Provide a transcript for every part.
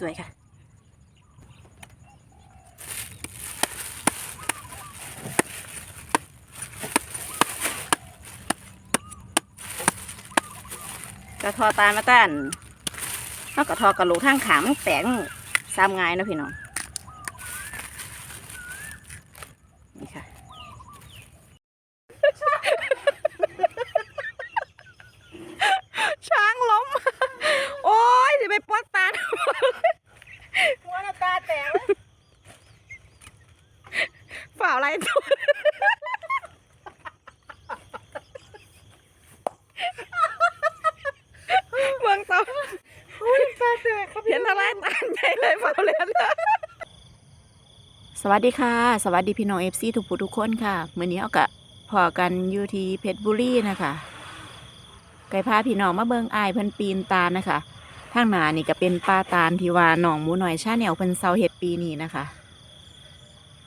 สวยๆค่ะ กระทอตาลมาต้านแล้วกระทอกระโหลกข้างขามนแตกซ้ำงายนะพี่น้อง นี่ค่ะ ช้างล้ม โอ้ยจะไปปวดตา หัวน้ำตาแตก ฝ่าอะไรตัว เมืองเตาหัวน้ำตาแตกครับเห็นอะไรตานใหญ่เลยฝ่าเรียนสวัสดีค่ะ สวัสดีพี่น้องเอฟซีทุกผู้ทุกคนค่ะเมื่อนี้เอากะพอกันอยู่ที่เพชรบุรีนะคะไก่พาพี่น้องมาเบิงอายเพิ่นปีนตาลนะคะทางหนานี่ก็เป็นปลาตาลที่ว่าหนองหมูหน่อยชาแนวเพิ่นเซาเห็ดปีนี้นะคะ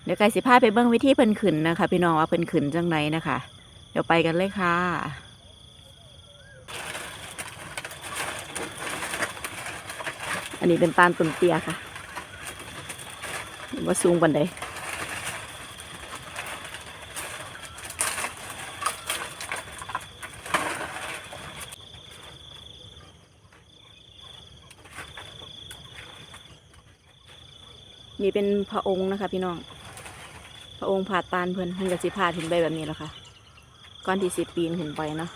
เดี๋ยวไก่สิพาไปเบิ้งวิธีเพิ่นขึ้นนะคะ พี่น้องว่าเพิ่นขึ้นจังไรนะคะ เดี๋ยวไปกันเลยค่ะอันนี้เป็นตาลตุนเตียค่ะว่าสูงบันไดนี่เป็นพระองค์นะคะพี่น้อง พระองค์ผ่าตานเพิ่นเพิ่นก็สิพาถึงไปแบบนี้แล้วค่ะก้อนที่สิปีนขึ้นไปเนาะ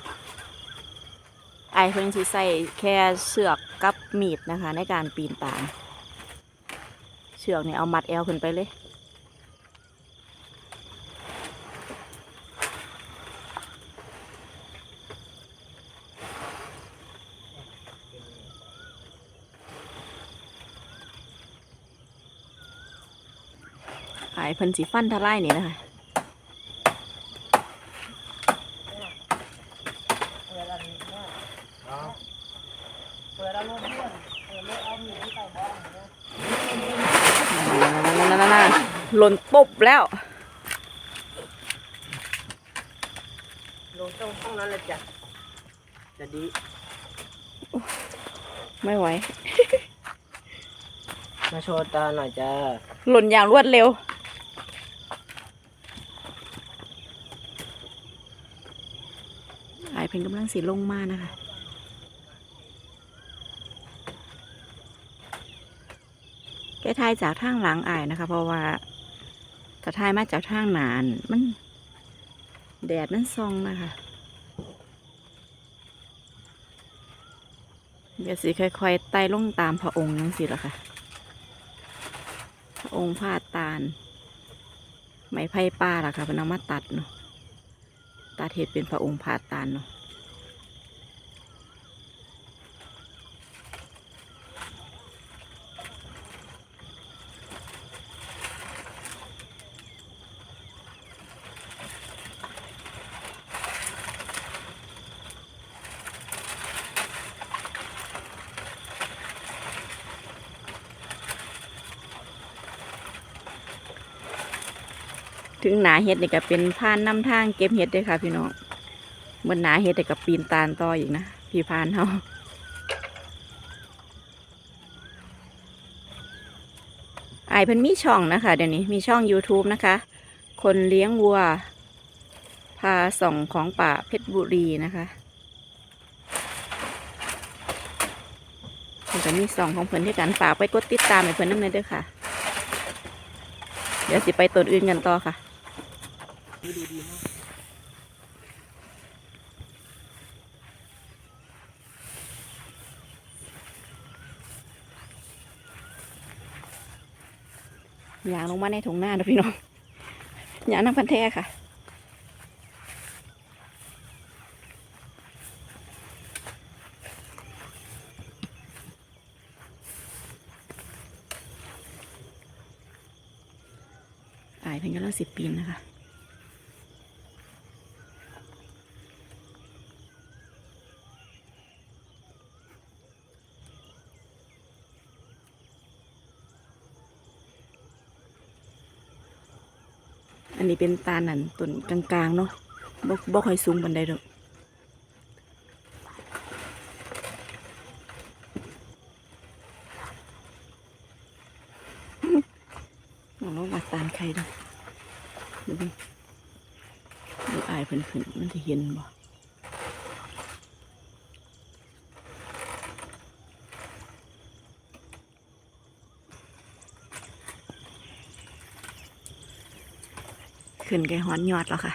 ไอเพิ่นสิใส่แค่เสือกกับมีดนะคะ ในการปีนตานเชือกเนี่ยเอามัดแอลขึ้นไปเลย ไอายเพิ่นสีฟันทลายนี่นะคะเปิดอันนี้ว่าเปิดอารมณ์เพื่อนเปิดเลยเอามีดที่ใส่บ้องนะนั่นนั่นหล่นปุ๊บแล้วลงตรงห้องนั้นเลยจ้ะจะดี ไม่ไหว มาโชว์ตาหน่อยจ้า หล่นอย่างรวดเร็ว ไอายเพิ่นกำลังสีลงมานะคะแกทายจากทางหลังอายนะคะ เพราะว่าถ้าทายมาจากทางหนานมัน แดดมันซองนะคะเดี๋ยวสิค่อยๆไต่ลงตามพระองค์นั่งสิละค่ะ พระองค์ผ้าตาลไม้ไผ่ป้าล่ะค่ะเป็นเอามาตัดเนาะตัดเห็ดเป็นพระองค์ผ้าตาลเนาะ ถึงหนาเห็ดนี่ก็เป็นพานนำทางเก็บเห็ดด้วยค่ะพี่น้องบนหนาเห็ดแต่กับปีนตาลต่ออีกนะพี่พานเฮาไอเพิ่นมีช่องนะคะเดี๋ยวนี้มีช่อง YouTube นะคะ คนเลี้ยงวัว พาส่องของป่าเพชรบุรีนะคะเพิ่นก็มีส่องของเพิ่นด้วยกันฝากไปกดติดตามให้เพิ่นน้ำเนยด้วยค่ะ เดี๋ยวสิไปต้นอื่นกันต่อค่ะ ดูดีดีมากยางลงมาในถุงหน้านะพี่น้องยางน้ำพันแท้ค่ะ อายเพิ่งกำลังสิบปีนะคะ นนี้เป็นตาหนันต้นกลางๆเนาะบกบกให้สูงบันไดดอกน้องมาตาใครดอดูดิดูอายเพิ่นๆมันจะเห็นบ่ ขึ้นไกหอนยอดแล้วค่ะ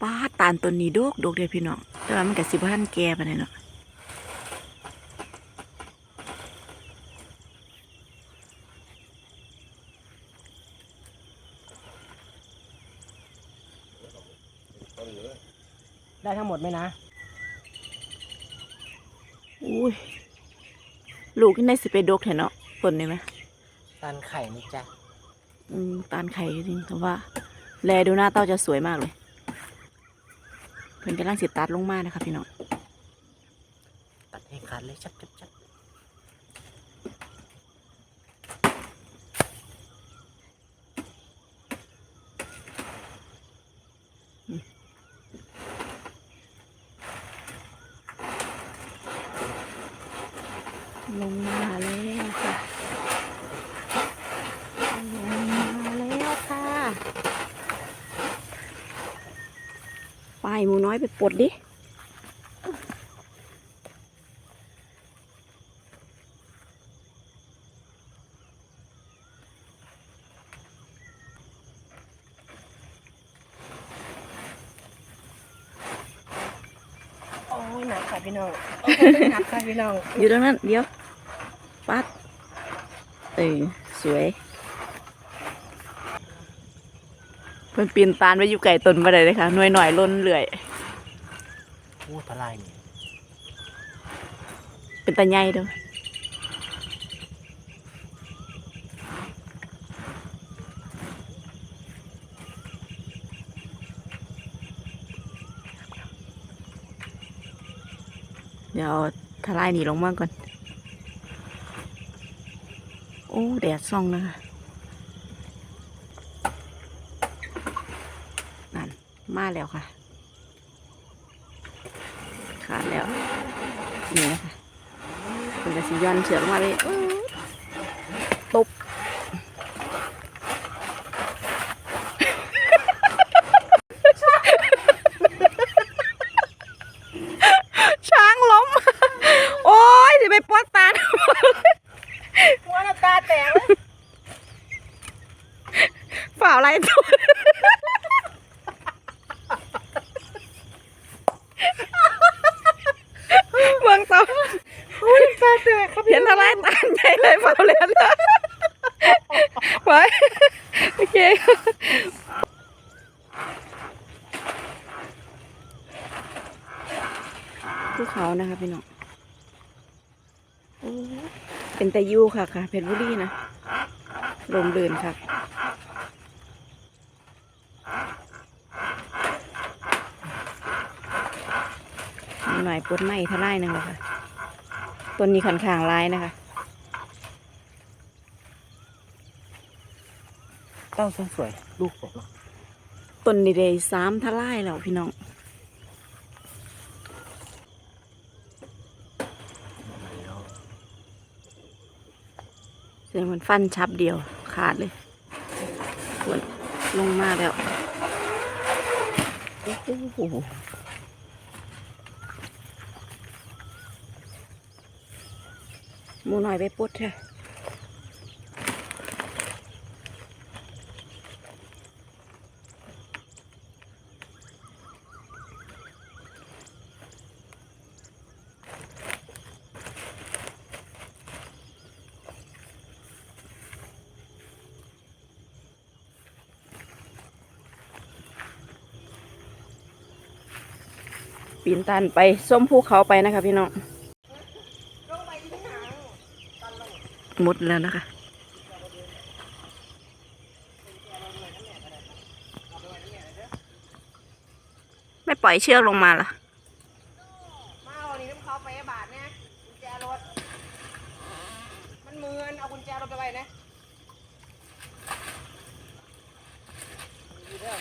ป้าดตาลต้นนี้โดกโดกเดียวพี่น้องแต่ว่ามันก็สิบ่ทันแก่ปานใดเนาะได้ทั้งหมดไหมนะ อุ้ย ลูกที่ในสิไปดกแถเนาะผลนี่ไหมตันไข่นี่จ้ะอืม ตาลไข่จริงแต่ว่า แลดูหน้าเต้าจะสวยมากเลย เพิ่นกำลังสิตัดลงมานะคะพี่น้อง ตัดให้ขาดเลยชับชับชับ ลงมาแล้วค่ะ ลงมาแล้วค่ะ ไปหมูน้อยไปปลดดิโอ้ยหนักค่ะพี่น้องโอ้ยหนักค่ะพี่น้อง อยู่ตรงนั้น เดี๋ยว ปัด เออ สวย เพิ่นปีนตานไว้อยู่ไก่ต้นบ่ได้เลยค่ะหน่วยหน่อยล้นเลื่อยโอ้ทลายนี่เป็นตาใหญ่เด้อเดี๋ยวทลายหนีลงมาก่อน โอ้ แดดส่องนะคะนั่น มาแล้วค่ะ ขาดแล้ว นี่นะคะคุณจะสิย้อนเฉือกมาเลยอื้อตุบ ช้างล้ม โอ้ยจะไปปอดตา หัวน้ำตาแตกเลย ฝ่าอะไรตัวเมืองเตา หัวน้ำตาแตกครับ เห็นอะไรตาใหญ่เลยฝ่าเลยนะไว้โอเค ภูเขานะคะพี่น้องโอ้เป็น แต่ยูค่ะค่ะเพชรบุรีนะลมเรือนค่ะมีหน่อยปวดไหมทลายหนึงแล้วค่ะต้นนี้ค่อนข้างร้ายนะคะเต้าสวยๆลูกผมเนาะต้นนี้ได้สามทลายแล้วพี่น้อง เสียง มันฟันชับเดียวขาดเลยส่วนลงมาแล้ว โอ้โหมูหน่อยไปปุ๊ดเถอะ ปีนตันไปส้มภูเขาไปนะคะพี่น้องมุดแล้วนะคะ ไม่ปล่อยเชือกลงมาล่ะ มาเอานี่น้ำเขาไปบาทเนี่ยกุญแจรถ มันมือนเอากุญแจรถไปไว้นะดีเด้อ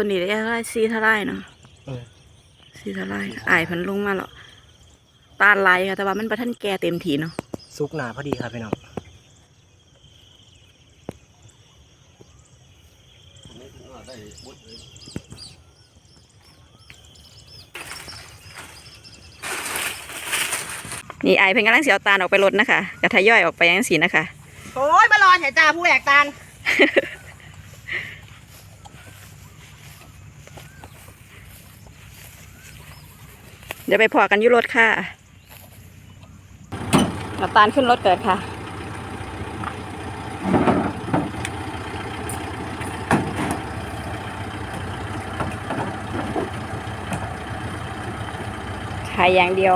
ตัวนี้ได้เท่าไรซีเท่าไรเนาะเออซีเท่าไรอายเพันลงมาแล้วตาลายค่ะแต่ว่ามันประทันแก่เต็มทีเนาะซุกหนาพอดีครับพี่น้องนี่อายเพิ่นกำลังเสียวตาลออกไปลดนะคะกระทยอยออกไปยังสีนะคะ โอ้ยมารอแถจ่าผู้แหลกตาล เดี๋ยวไปพอกันยุรถค่ะน้ำตาลขึ้นรถเกิดค่ะ ขายอย่างเดียว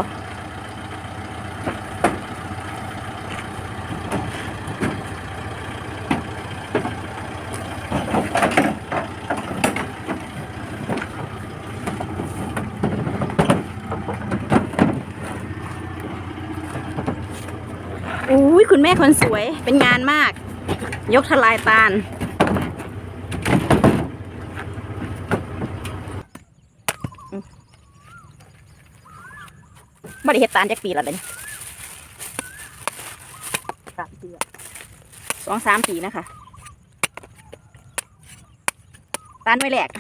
อุ้ยคุณแม่คนสวยเป็นงานมาก ยกทลายตาล บริเฮ็ดตาลจักปีละเด้สามปีสองสามปีนะคะ ตาลไม่แหลก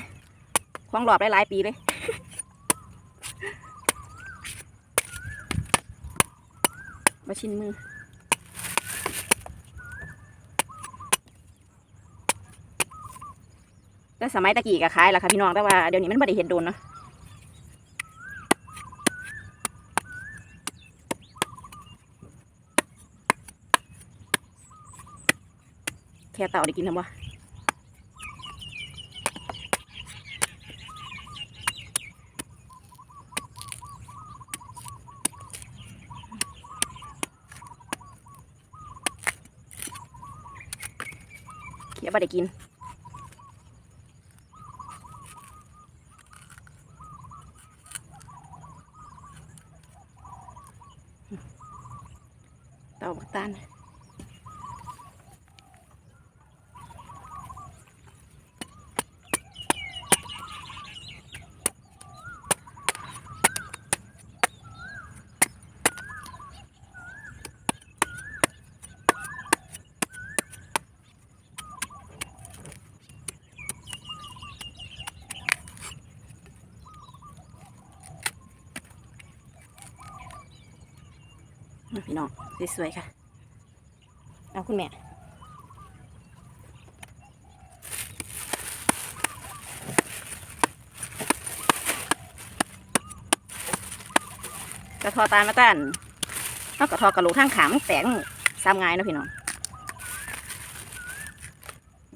ควงหลอบได้หลายปีเลยมาชินมือ แต่สมัยตะกี้ก็ขายแหละค่ะพี่น้องแต่ว่าเดี๋ยวนี้มันไม่ได้เห็นโดนเนาะแค่เต่าได้กินทำวะเคี้ยวไม่ได้กิน พี่น้องสวยๆค่ะ เอาคุณแม่กระทอตามาตันเอากระทอกระโหลกข้างขามแตกซ้ำง่ายนะพี่น้อง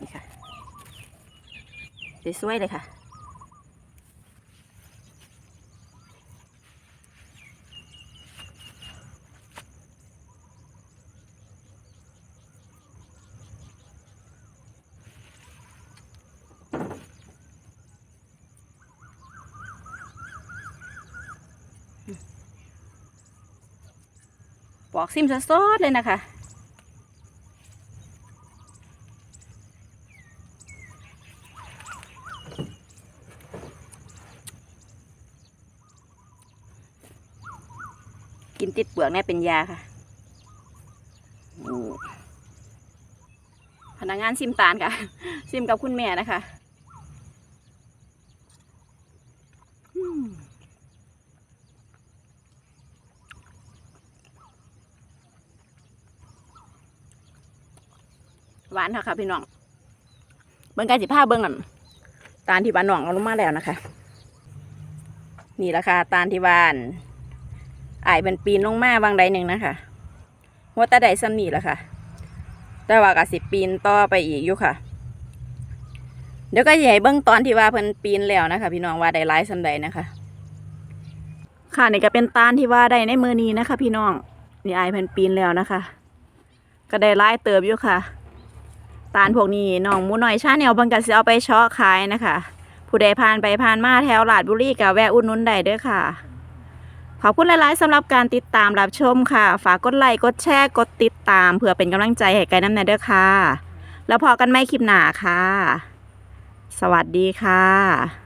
นี่ค่ะ สวยๆเลยค่ะ ปอกซิมซะซอสเลยนะคะกินติดเปลือกเนี่ยเป็นยาค่ะ พนักงานซิมตาลค่ะ ซิมกับคุณแม่นะคะ หวานค่ะค่ะพี่น้องเบิ้งไก่สิผ้าเบิ้งนั่นตาลที่บานน้องเอาลงมาแล้วนะคะ นี่ราคาตาลที่บานอายเป็นปีนลงมาบางใดหนึ่งนะคะว่าแต่ใดซ้ำนี่ละค่ะ แต่ว่ากสิปีนต่อไปอีกอยู่ค่ะ เดี๋ยวก็ใหญ่เบิ้องตอนที่ว่าเพิ่นปีนแล้วนะคะ พี่น้องว่าได้ร้ายซ้ำใดนะคะ ค่ะนี่ก็เป็นตาลที่ว่าได้ในมือนี้นะคะ พี่น้องนี่อายเพิ่นปีนแล้วนะคะ ก็ได้ร้ายเติบอยู่ค่ะ ตาลพวกนี้น้องมูน้อยชาแนวเบังกันสิเอาไปเชาะขายนะคะ ผู้ใดผ่านไปผ่านมาแถวลาดบุรีกับแวะอุดหนุนได้เด้อค่ะ ขอบคุณหลาย ๆสำหรับการติดตามรับชมค่ะ ฝากกดไลค์กดแชร์กดติดตาม เพื่อเป็นกำลังใจให้ไกด์น้ำแนเด้อค่ะ แล้วพอกันไม่คลิปหนาค่ะ สวัสดีค่ะ